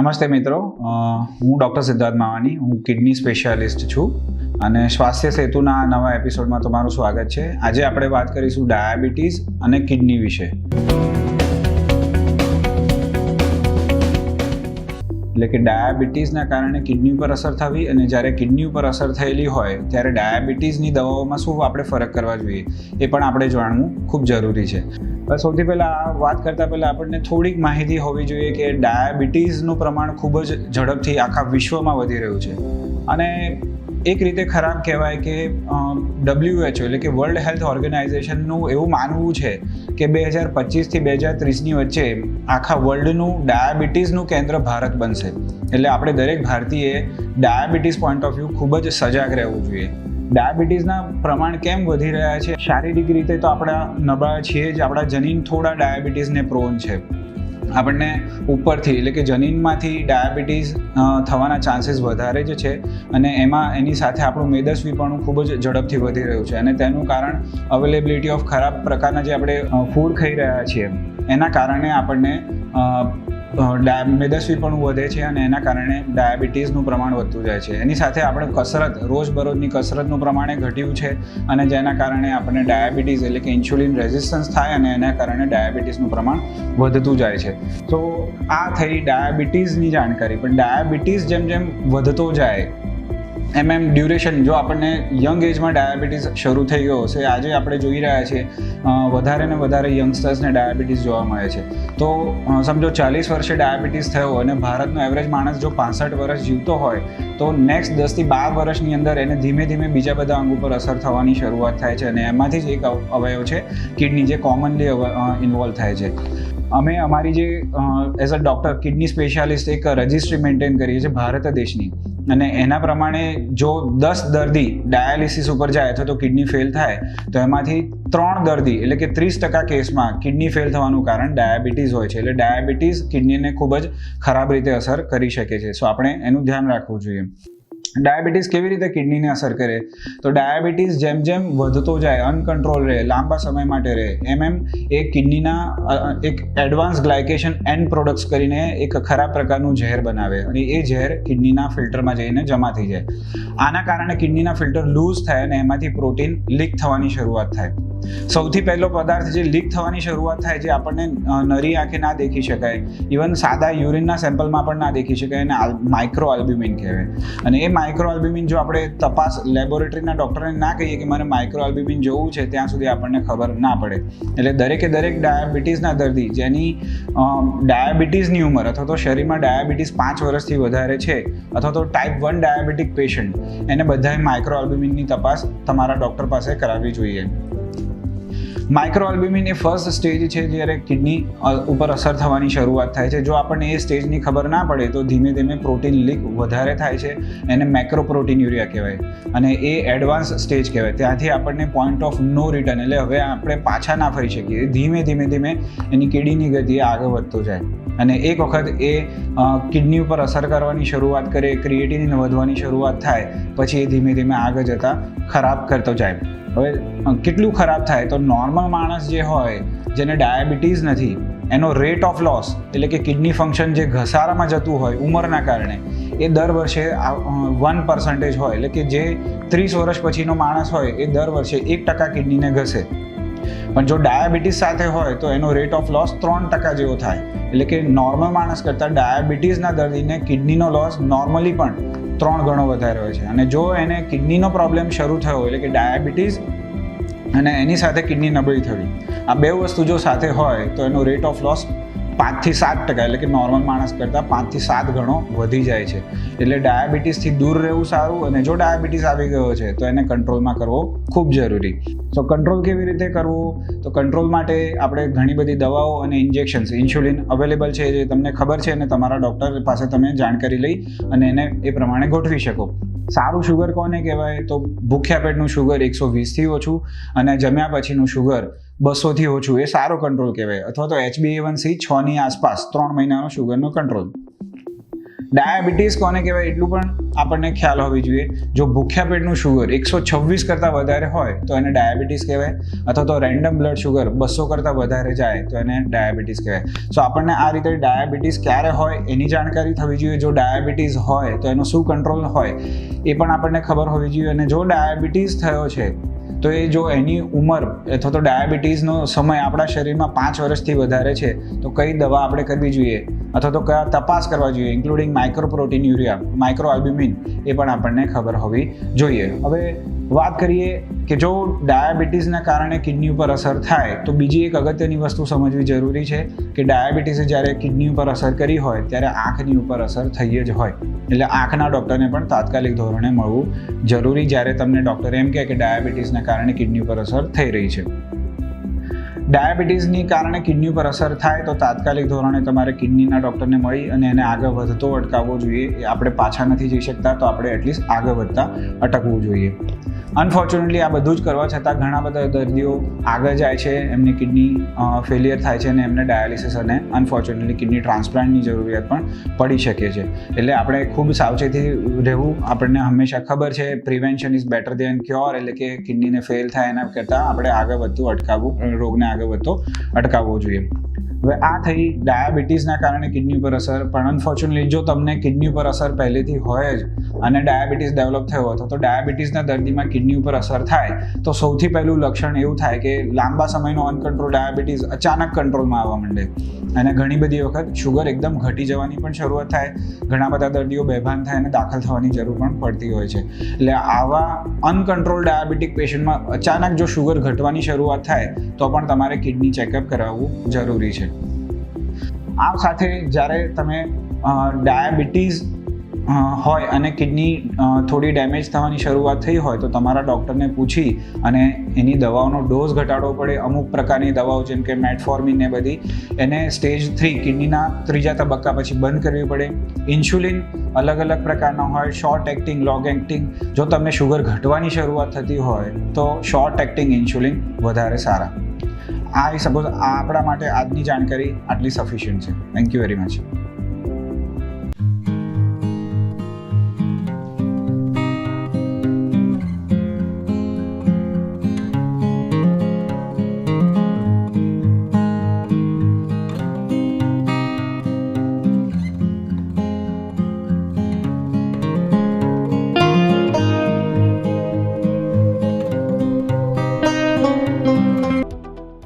નમસ્તે મિત્રો. હું ડૉક્ટર સિદ્ધાર્થ માવાની, હું કિડની સ્પેશિયાલિસ્ટ છું અને સ્વાસ્થ્ય સેતુના નવા એપિસોડમાં તમારું સ્વાગત છે. આજે આપણે વાત કરીશું ડાયાબિટીસ અને કિડની વિશે. એટલે કે ડાયાબિટીસના કારણે કિડની ઉપર અસર થવી અને જ્યારે કિડની ઉપર અસર થયેલી હોય, ત્યારે ડાયાબિટીસની દવાઓમાં શું આપણે ફરક કરવા જોઈએ, એ પણ આપણે જાણવું ખૂબ જરૂરી છે. સૌથી પહેલાં આ વાત કરતાં પહેલાં આપણને થોડીક માહિતી હોવી જોઈએ કે ડાયાબિટીસનું પ્રમાણ ખૂબ જ ઝડપથી આખા વિશ્વમાં વધી રહ્યું છે. અને એક રીતે ખરાબ કહેવાય કે ડબ્લ્યુએચઓ એટલે કે વર્લ્ડ હેલ્થ ઓર્ગેનાઇઝેશનનું એવું માનવું છે કે બે હજાર પચીસથી બે હજાર ત્રીસની વચ્ચે આખા વર્લ્ડનું ડાયાબિટીસનું કેન્દ્ર ભારત બનશે. એટલે આપણે દરેક ભારતીયએ ડાયાબિટીસ પોઈન્ટ ઓફ વ્યૂ ખૂબ જ સજાગ રહેવું જોઈએ. ડાયાબિટીસના પ્રમાણ કેમ વધી રહ્યા છે? શારીરિક રીતે તો આપણા નબળા છીએ જ, આપણા જનીન થોડા ડાયાબિટીસને પ્રોન છે. આપણને ઉપરથી, એટલે કે જનીનમાંથી ડાયાબિટીસ થવાના ચાન્સીસ વધારે જ છે અને એમાં એની સાથે આપણું મેદસ્વી પણ ખૂબ જ ઝડપથી વધી રહ્યું છે અને તેનું કારણ અવેલેબિલિટી ઓફ ખરાબ પ્રકારના જે આપણે ફૂડ ખાઈ રહ્યા છીએ, એના કારણે આપણને અ, અ, મેદસ્વી પણ વધે છે અને એના કારણે ડાયાબિટીસનું પ્રમાણ વધતું જાય છે. એની સાથે આપણે કસરત રોજબરોજની કસરતનું પ્રમાણે ઘટ્યું છે અને જેના કારણે આપણને ડાયાબિટીસ એટલે કે ઇન્સ્યુલિન રેઝિસ્ટન્સ થાય અને એના કારણે ડાયાબિટીસનું પ્રમાણ વધતું જાય છે. તો આ થઈ ડાયાબિટીસની જાણકારી. પણ ડાયાબિટીસ જેમ જેમ વધતો જાય એમ એમ ડ્યુરેશન, જો આપણને યંગ એજમાં ડાયાબિટીસ શરૂ થઈ ગયો હશે, આજે આપણે જોઈ રહ્યા છીએ વધારે ને વધારે યંગસ્ટર્સને ડાયાબિટીસ જોવા મળે છે. તો સમજો ચાલીસ વર્ષે ડાયાબિટીસ થયો અને ભારતનો એવરેજ માણસ જો પાસઠ વર્ષ જીવતો હોય, તો નેક્સ્ટ દસથી બાર વર્ષની અંદર એને ધીમે ધીમે બીજા બધા અંગ ઉપર અસર થવાની શરૂઆત થાય છે અને એમાંથી જ એક અવ- અવયવ છે કિડની જે કોમનલી ઇન્વોલ્વ થાય છે. અમે અમારી જે as a doctor kidney specialist એક રજિસ્ટ્રી મેન્ટેન કરીએ છીએ ભારત દેશની. અને એના પ્રમાણે જો દસ દર્દી ડાયાલિસિસ ઉપર જાય અથવા તો કિડની ફેલ થાય, તો એમાંથી ત્રણ દર્દી, એટલે કે ત્રીસ ટકા કેસમાં કિડની ફેલ થવાનું કારણ ડાયાબિટીસ હોય છે. એટલે ડાયાબિટીસ કિડનીને ખૂબ જ ખરાબ રીતે અસર કરી શકે છે. સો આપણે એનું ધ્યાન રાખવું જોઈએ. ડાયાબિટીસ કેવી રીતે કિડનીને અસર કરે? તો ડાયાબિટીસ જેમ જેમ વધતો જાય અનકન્ટ્રોલ રહે, લાંબા સમય માટે રહે, એમ એમ એ કિડનીના એક એડવાન્સ ગ્લાયકેશન એન્ડ પ્રોડક્ટ્સ કરીને એક ખરાબ પ્રકારનું ઝેર બનાવે અને એ ઝેર કિડનીના ફિલ્ટરમાં જઈને જમા થઈ જાય. આના કારણે કિડનીના ફિલ્ટર લૂઝ થાય અને એમાંથી પ્રોટીન લીક થવાની શરૂઆત થાય. સૌથી પહેલો પદાર્થ જે લીક થવાની શરૂઆત થાય જે આપણને નરી આંખે ના દેખી શકાય. ઇવન સાદા યુરિનના સેમ્પલમાં પણ ના દેખી શકાય એને માઇક્રો આલ્બ્યુમિન કહેવાય. અને એ માઇક્રો આલ્બ્યુમિન જો આપણે તપાસ લેબોરેટરીના ડૉક્ટરને ના કહીએ કે મારે માઇક્રો આલ્બ્યુમિન જોવું છે, ત્યાં સુધી આપણને ખબર ના પડે. એટલે દરેકે દરેક ડાયાબિટીસના દર્દી જેની ડાયાબિટીસની ઉંમર અથવા તો શરીરમાં ડાયાબિટીસ પાંચ વર્ષથી વધારે છે, અથવા તો ટાઈપ વન ડાયાબિટીક પેશન્ટ એને બધાએ માઇક્રો આલ્બ્યુમિનની તપાસ તમારા ડૉક્ટર પાસે કરાવવી જોઈએ. માઇક્રો આલ્બ્યુમિન એ ફર્સ્ટ સ્ટેજ છે જ્યારે કિડની ઉપર અસર થવાની શરૂઆત થાય છે. જો આપણને એ સ્ટેજની ખબર ના પડે, તો ધીમે ધીમે પ્રોટીન લીક વધારે થાય છે એને મેક્રો પ્રોટીન યુરિયા કહેવાય. અને એ એડવાન્સ સ્ટેજ કહેવાય. ત્યાંથી આપણને પોઈન્ટ ઓફ નો રિટર્ન એટલે હવે આપણે પાછા ના ફરી શકીએ. ધીમે ધીમે ધીમે એની કિડનીની ગતિએ આગળ વધતો જાય. અને એક વખત એ કિડની ઉપર અસર કરવાની શરૂઆત કરે ક્રિએટિન વધવાની શરૂઆત થાય, પછી એ ધીમે ધીમે આગળ જતાં ખરાબ કરતો જાય. હવે કેટલું ખરાબ થાય તો નોર્મલ માણસ જે હોય, જેને ડાયાબિટીસ નથી, એનો રેટ ઓફ લોસ એટલે કે કિડની ફંક્શન જે ઘસારામાં જતું હોય, ઉંમરના કારણે, એ દર વર્ષે વન પર્સન્ટેજ હોય, એટલે કે જે ત્રીસ વર્ષ પછીનો માણસ હોય, એ દર વર્ષે એક ટકા કિડનીને ઘસે. પણ જો ડાયાબિટીસ સાથે હોય તો એનો રેટ ઓફ લોસ ત્રણ ટકા જેવો થાય. એટલે કે નોર્મલ માણસ કરતાં ડાયાબિટીસના દર્દીને કિડનીનો લોસ નોર્મલી પણ ત્રણ ગણો વધારે હોય છે. અને જો એને કિડનીનો પ્રોબ્લેમ શરૂ થયો, એટલે કે ડાયાબિટીસ અને એની સાથે કિડની નબળી થવી, આ બે વસ્તુ જો સાથે હોય તો એનો રેટ ઓફ લોસ પાંચથી સાત ટકા, એટલે કે નોર્મલ માણસ કરતાં પાંચથી સાત ગણો વધી જાય છે. એટલે ડાયાબિટીસથી દૂર રહેવું સારું અને જો ડાયાબિટીસ આવી ગયો છે, તો એને કંટ્રોલમાં કરવો ખૂબ જરૂરી. તો કંટ્રોલ કેવી રીતે કરવું? તો કંટ્રોલ માટે આપણે ઘણી બધી દવાઓ અને ઇન્જેક્શન્સ, ઇન્સ્યુલિન અવેલેબલ છે જે તમને ખબર છે અને તમારા ડૉક્ટર પાસે તમે જાણકારી લઈ અને એને એ પ્રમાણે ગોઠવી શકો. સારું શુગર કોને કહેવાય? તો ભૂખ્યા પેટનું શુગર એકસો વીસથી ઓછું અને જમ્યા પછીનું શુગર બસોથી ઓછું, એ સારો કંટ્રોલ કહેવાય. અથવા તો એચબીએ વન સી છની આસપાસ, ત્રણ મહિનાનો શુગરનો કંટ્રોલ ડાયાબિટીસ કોને કહેવાય? એટલું પણ આપણને ખ્યાલ હોવી જોઈએ. જો ભૂખ્યા પેટનું શુગર એકસો છવ્વીસ કરતાં વધારે હોય, તો એને ડાયાબિટીસ કહેવાય. અથવા તો રેન્ડમ બ્લડ શુગર બસો કરતાં વધારે જાય, તો એને ડાયાબિટીસ કહેવાય. સો આપણને આ રીતે ડાયાબિટીસ ક્યારે હોય એની જાણકારી થવી જોઈએ. જો ડાયાબિટીસ હોય, તો એનો શું કંટ્રોલ હોય, એ પણ આપણને ખબર હોવી જોઈએ. અને જો ડાયાબિટીસ થયો છે તો એ જો એની ઉંમર અથવા તો ડાયાબિટીસનો સમય આપણા શરીરમાં પાંચ વર્ષથી વધારે છે, તો કઈ દવા આપણે કરવી જોઈએ? અથવા તો કયા તપાસ કરવા જોઈએ including microprotein urea micro albumin એ પણ આપણને ખબર હોવી જોઈએ. હવે વાત કરીએ કે જો ડાયાબિટીસના કારણે કિડની ઉપર અસર થાય, તો બીજી એક અગત્યની વસ્તુ સમજવી જરૂરી છે કે ડાયાબિટીસે જ્યારે કિડની ઉપર અસર કરી હોય, ત્યારે આંખની ઉપર અસર થઈ જ હોય. એટલે આંખના ડૉક્ટરને પણ તાત્કાલિક ધોરણે મળવું જરૂરી જ્યારે તમને ડૉક્ટર એમ કહે કે ડાયાબિટીસના કારણે કિડની પર અસર થઈ રહી છે. ડાયાબિટીસની કારણે કિડની પર અસર થાય તો તાત્કાલિક ધોરણે તમારે કિડનીના ડૉક્ટરને મળી અને એને આગળ વધતો અટકાવવો જોઈએ. આપણે પાછા નથી જઈ શકતા તો આપણે એટલીસ્ટ આગળ વધતા અટકવું જોઈએ. અનફોર્ચ્યુનેટલી આ બધું જ કરવા છતાં ઘણા બધા દર્દીઓ આગળ જાય છે, એમની કિડની ફેલિયર થાય છે અને એમને ડાયાલિસિસ અને અનફોર્ચ્યુનેટલી કિડની ટ્રાન્સપ્લાન્ટની જરૂરિયાત પણ પડી શકે છે. એટલે આપણે ખૂબ સાવચેતી રહેવું આપણને હંમેશા ખબર છે prevention is better than cure એટલે કે કિડનીને ફેલ થાય એના કરતાં આપણે આગળ વધતું અટકાવવું, રોગને આગળ વધતો અટકાવવો જોઈએ. હવે આ થઈ ડાયાબિટીસના કારણે કિડની ઉપર અસર, પણ અનફોર્ચ્યુનેટલી જો તમને કિડની ઉપર અસર પહેલેથી હોય જ અને ડાયાબિટીસ ડેવલપ થયો હતો તો ડાયાબિટીસના દર્દીમાં કિડની ઉપર અસર થાય. તો સૌથી પહેલું લક્ષણ એવું થાય કે લાંબા સમયનો અનકંટ્રોલ ડાયાબિટીસ અચાનક કંટ્રોલમાં આવવા માંડે. અને ઘણી બધી વખત શુગર એકદમ ઘટી જવાની પણ શરૂઆત થાય. ઘણા બધા દર્દીઓ બેભાન થાય અને દાખલ થવાની જરૂર પણ પડતી હોય છે. એટલે આવા અનકંટ્રોલ ડાયાબિટીક પેશન્ટમાં અચાનક જો શુગર ઘટવાની શરૂઆત થાય, તો પણ તમારે કિડની ચેકઅપ કરાવવું જરૂરી છે. આ સાથે જ્યારે તમે ડાયાબિટીસ હોય અને કિડની થોડી ડેમેજ થવાની શરૂઆત થઈ હોય તો તમારા ડૉક્ટરને પૂછી અને એની દવાઓનો ડોઝ ઘટાડવો પડે. અમુક પ્રકારની દવાઓ જેમ કે મેટફોર્મિન ને બધી, એને સ્ટેજ થ્રી કિડનીના ત્રીજા તબક્કા પછી બંધ કરવી પડે. ઇન્સ્યુલિન અલગ અલગ પ્રકારના હોય, શોર્ટ એક્ટિંગ, લોંગ એક્ટિંગ. જો તમને શુગર ઘટવાની શરૂઆત થતી હોય તો શોર્ટ એક્ટિંગ ઇન્સ્યુલિન વધારે સારા. આ સપોઝ આ આપણા માટે આજની જાણકારી આટલી સફિશિયન્ટ છે. Thank you very much